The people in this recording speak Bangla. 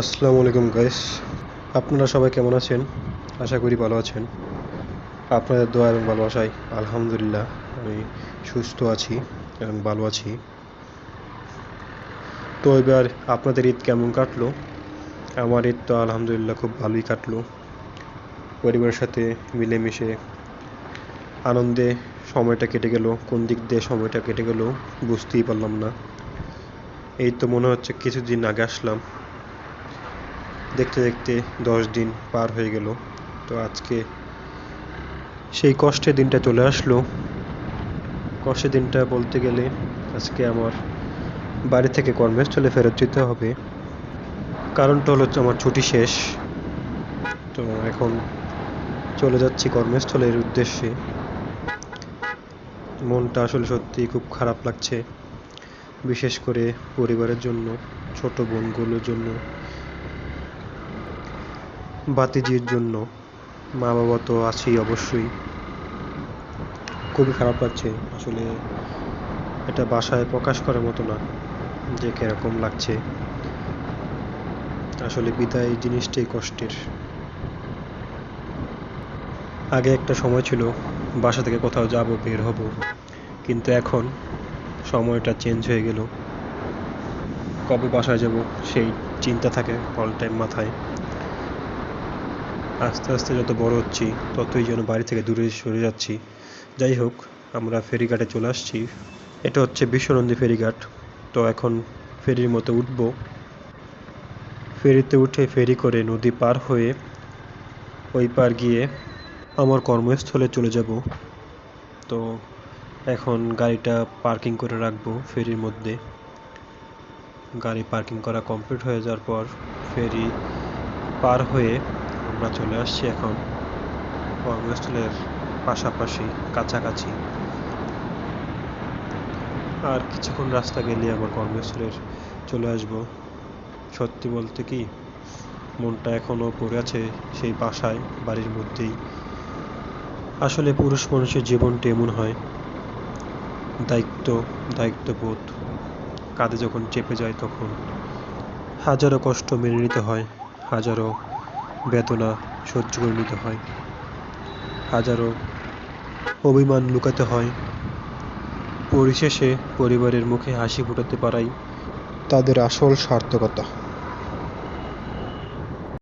আসসালামু আলাইকুম গাইস। আপনারা সবাই কেমন আছেন? আশা করি ভালো আছেন। আপনাদের দোয়া এবং ভালোবাসায় আলহামদুলিল্লাহ আমি সুস্থ আছি এবং ভালো আছি। তো এবার আপনাদের ঈদ কেমন কাটলো? আমার ঈদ তো আলহামদুলিল্লাহ খুব ভালোই কাটলো। পরিবারের সাথে মিলেমিশে আনন্দে সময়টা কেটে গেল, কোন দিক দিয়ে সময়টা কেটে গেল বুঝতেই পারলাম না। এই তো মনে হচ্ছে কিছুদিন আগে আসলাম। দেখতে দেখতে দশ দিন পার হয়ে গেল। তো আজকে সেই কষ্টের দিনটা চলে আসলো। কষ্টের দিনটা বলতে গেলে আজকে আমার বাড়ি থেকে কর্মস্থলে ফেরত যেতে হবে। কারণটা হলো আমার ছুটি শেষ। তো এখন চলে যাচ্ছি কর্মস্থলের উদ্দেশ্যে। মনটা আসলে সত্যি খুব খারাপ লাগছে। বিশেষ করে পরিবারের জন্য, ছোট বোনগুলোর জন্য। বাতিজির জন্য। মা বাবা তো আছেই অবশ্যই। খুবই খারাপ লাগছে। আসলে এটা বাসায় প্রকাশ করার মতো না, যে কীরকম লাগছে। আসলে বিদায় জিনিসটাই কষ্টের। আগে একটা সময় ছিল, বাসা থেকে কোথাও যাব, বের হব। কিন্তু এখন সময়টা চেঞ্জ হয়ে গেল। কবে বাসায় যাব, সেই চিন্তা থাকে, অল টাইম মাথায়। আস্তে আস্তে যত বড় হচ্ছি, ততই যেন বাড়ি থেকে দূরে সরে যাচ্ছি। যাই হোক, আমরা ফেরিঘাটে চলে আসছি। এটা হচ্ছে বিশ্বনন্দী ফেরিঘাট। তো এখন ফেরির মতো উঠবো। ফেরিতে উঠে ফেরি করে নদী পার হয়ে ওই পার গিয়ে আমার কর্মস্থলে চলে যাব। তো এখন গাড়িটা পার্কিং করে রাখব ফেরির মধ্যে। গাড়ি পার্কিং করা কমপ্লিট হয়ে যাওয়ার পর ফেরি পার হয়ে আমরা চলে আসছি এখন কর্মস্থলের পাশাপাশি, কাছাকাছি। আর কিছুক্ষণ রাস্তা গেলে আমার কর্মস্থলের চলে আসব। সত্যি বলতে কি, মনটা এখনও পড়ে আছে সেই বাসায়, বাড়ির মধ্যেই। আসলে পুরুষ মানুষের জীবনটা এমন হয়, দায়িত্ব, দায়িত্ববোধ। কাঁধে যখন চেপে যায় তখন হাজারো কষ্ট মেনে নিতে হয়, হাজারো বেদনা সহ্য করে নিতে হয়। হাজারো অভিমান লুকাতে হয়। পরিশেষে পরিবারের মুখে হাসি ফোটাতে পারাই তাদের আসল সার্থকতা।